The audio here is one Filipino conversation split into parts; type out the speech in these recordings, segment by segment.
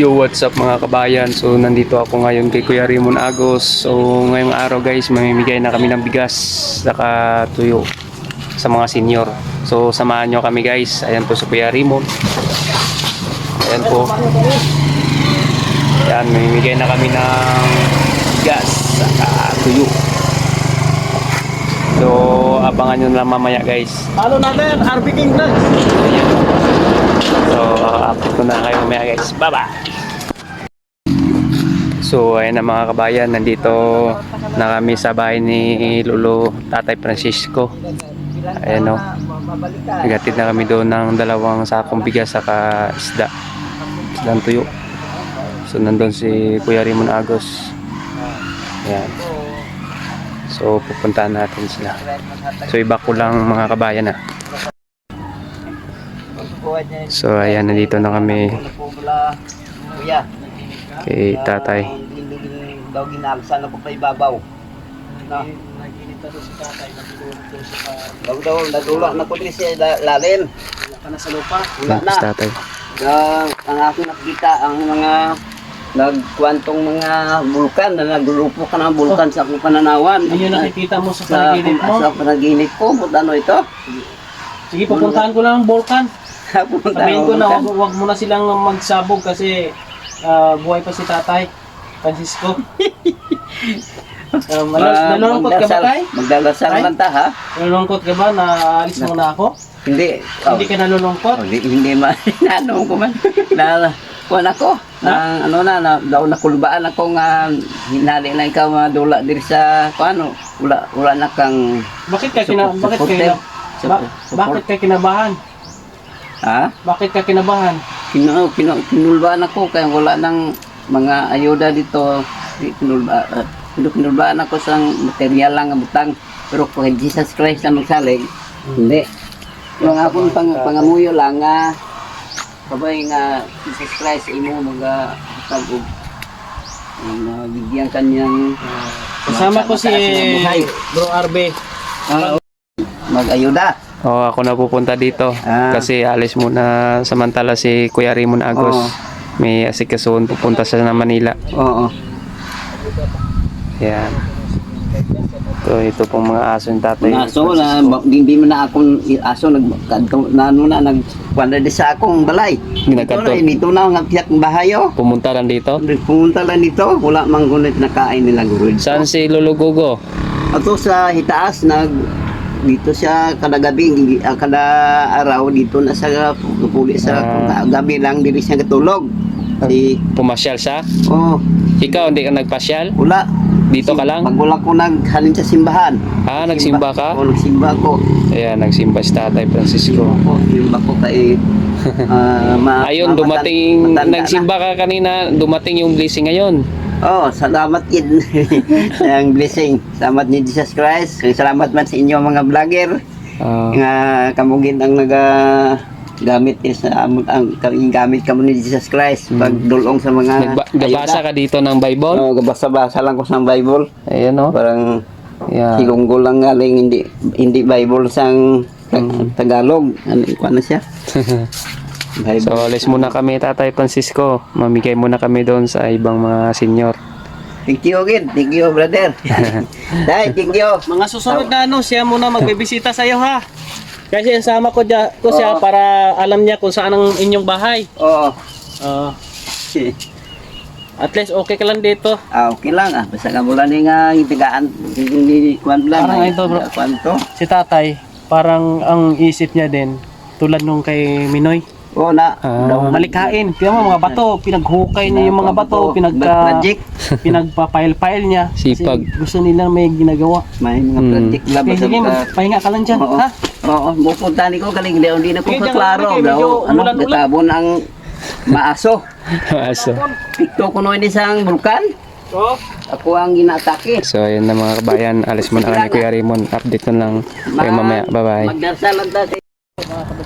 Yo, what's up mga kabayan? So, nandito ako ngayon kay Kuya Raymond Agos. So, ngayong araw guys, mamimigay na kami ng bigas saka tuyo sa mga senior. So, samahan nyo kami guys. Ayan po si Kuya Raymond. Ayan po. Ayan, mamimigay na kami ng bigas saka tuyo. So, abangan nyo na lang mamaya guys. Ano natin? RB King Vlogs. So, update ko na kayo mamaya guys. Bye-bye! So, ayan na mga kabayan. Nandito na kami sa bahay ni Lolo Tatay Francisco. Ayan o. Nagatid na kami doon ng dalawang sakong bigas saka isda. Isdang tuyo. So, nandun si Kuya Raymond Agos. Ayan. So, pupuntahan natin sila. So, iba ko lang mga kabayan ah. So, ayan, nandito na kami Kuya. kay tatay. Daw ginalsa na po pa ibabaw. Na. Daw daw nadula na ko din siya la- lalim. Wala sa lupa. Wala na. si tatay. Na, ang aking nakikita ang mga nagkwantong mga bulkan na naggrupo ka ng bulkan sa akong pananawan. Yun yung nakikita mo sa panaginip mo. sa panaginip ko. Ano ito? Sige, pupuntahan ko lang ang Volcan. Punta Sabihin ko na wag, wag mo na silang magsabog kasi ah, buhay pa si tatay. Francisco. um, Ah, nalulungkot ka ba tay? Magdadasal Tay? lang ta ha? Nalulungkot ka ba na alis mo na ako? Hindi. Oh. Hindi ka nalulungkot? Oh, hindi, hindi man. ano ko man. Na, kuwan ako. Na, ano na, na, daw nakulbaan ako nga hinali na ikaw madula diri sa, kuano, wala, wala na kang, Bakit ka kina Support- bakit ka supporter. kina, ba- Support. bakit ka kinabahan? Ha? Bakit ka kinabahan? Kinu, kinu, kinulbaan ako kaya wala nang mga ayuda dito. Di- Kinulba, uh, kinulbaan ako sa material lang ang butang. Pero kung Jesus Christ ang magsalig, hindi. Yung akong pang, pangamuyo lang nga, kabay nga Jesus Christ imo mga tagog. Ang bigyan kanyang Kasama ko si na. Bro Arbe. Ah, mag-ayuda. Oh, ako na pupunta dito Ah. kasi alis muna samantala si Kuya Raymond Agos. Oo. May asikasuon pupunta siya ng Manila. Oo. Yan. So, ito pong mga aso ng tatay. Aso na hindi mo na akong aso nag kadto na ano na nag kuanda di sa akong balay. Ginagkanto. na dito na ang piyak bahayo. Pumunta lang dito. Pumunta lang dito, wala mang gunit na kain nila. Saan si Lolo Gugo? Ato sa hitaas nag dito siya kada gabi ah, kada araw dito na sa puli sa Ah. gabi lang diri siya katulog. Si Pumasyal siya? oh, Ikaw, hindi ka nagpasyal? wala. Dito ka lang? Pag wala ko naghalin sa simbahan. Ah, nagsimba ka? Oo, nagsimba ko. Ayan, nagsimba si Tatay Francisco. Ako, simba ko kay ah, ma- Ayun, ma- dumating, matanda na. nagsimba ka kanina, dumating yung blessing ngayon. Oh, salamat kid. Ang blessing. Salamat ni Jesus Christ. Salamat man sa inyo mga vlogger Ah, nga kamugin ang naga gamit is ang, ang kaming gamit kamo ni Jesus Christ pag dulong sa mga nagba- ka dito ng Bible? Oh, gabasa-basa lang ko sa Bible. Ayan o. Parang Yeah. silunggol lang galing hindi hindi Bible sang Mm. Tagalog. Ano ano siya? So, alis muna kami, Tatay Francisco. Mamigay muna kami doon sa ibang mga senior. Thank you again. Thank you, brother. Dai, thank you. Mga susunod na ano, siya muna magbibisita sa iyo ha. Kasi sama ko, dya, ko siya Oo. para alam niya kung saan ang inyong bahay. Oo. Ah, at least okay ka lang dito. Ah, okay lang ah. Basta ka mula ni nga itigaan hindi kwan lang. Parang ay, ito, bro. Kwan to. Si tatay, parang ang isip niya din, tulad nung kay Minoy. Oo na. Ah. daw- Malikain. Tingnan mo mga bato, pinaghukay niya yung mga bato, pinagka, Project. pinagpa-file-file niya. Kasi Sipag. gusto nila may ginagawa. May mga Hmm. project labas sige, sa pahinga ka lang dyan, Oo. ha? Oo, pupunta ni ko kaling hindi hindi na ko Sige, diyan kaklaro ka lang, daw. medyo Ano, ulan-ulan. gatabon ang maaso. so, Pikto ko noon isang bulkan. Oo. Ako ang ginatake. so, ayun na mga kabayan. Alis muna kami, Kuya Raymond. Update ko lang kayo mamaya. Bye-bye. Magdasal lang dati.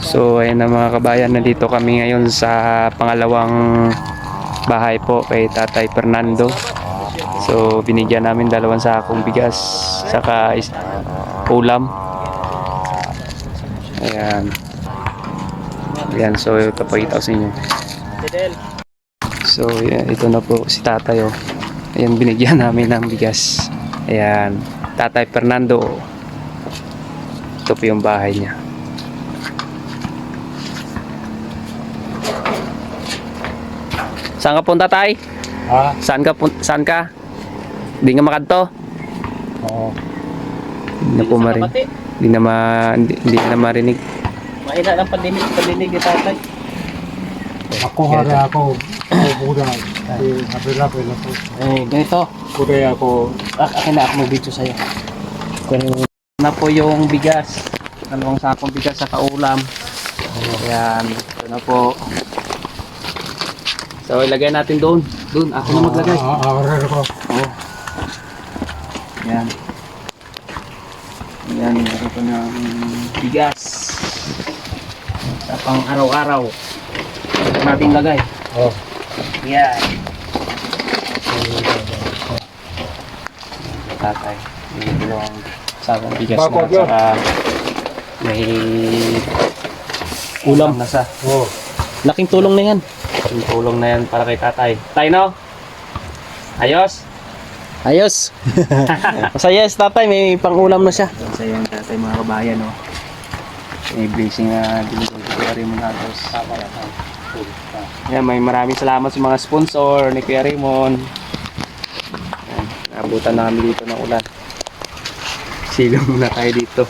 So, ayun na mga kabayan, nandito kami ngayon sa pangalawang bahay po kay Tatay Fernando. So, binigyan namin dalawang sakong bigas, saka ulam. Ayan. Ayan, so ipapakita ko sa inyo. So, yan, ito na po si tatay oh. Ayan, binigyan namin ng bigas. Ayan, tatay Fernando. Ito po yung bahay niya. Saan ka punta tay? Ha? Saan ka saan ka? Di nga makadto? Oo. Hindi na po marinig. Hindi na ma hindi, hindi na marinig. mahina ng pandinig, pandinig ni tatay. Ako hara ako kukuda. Di habi-labi na po. Eh, ganito. Kuday ako. Ah, akin na ako mag-video sa'yo. Kung na po yung bigas. Dalawang sakong bigas sa kaulam. Ayan, ito na po. So, ilagay natin doon. Doon, ako na maglagay. Ah, ah, ah, ko. Oo. Ayan. Ayan, meron ko ng bigas. Sa pang araw-araw. Natin lagay. Oh. Ayan. Tatay. May dalawang sakong bigas na. yun. Saka may ulam na sa. Oh. Laking tulong na yan. Yung tulong na yan para kay tatay. Tay no? Ayos? Ayos. Basta yes, tatay, may pang-ulam na siya. Sa yung tatay mga kabayan no. May blessing na binigay rin mo natos. Yan, may maraming salamat sa mga sponsor ni Kuya Raymond. Yan, naabutan na kami dito ng ulan. Silong muna tayo dito.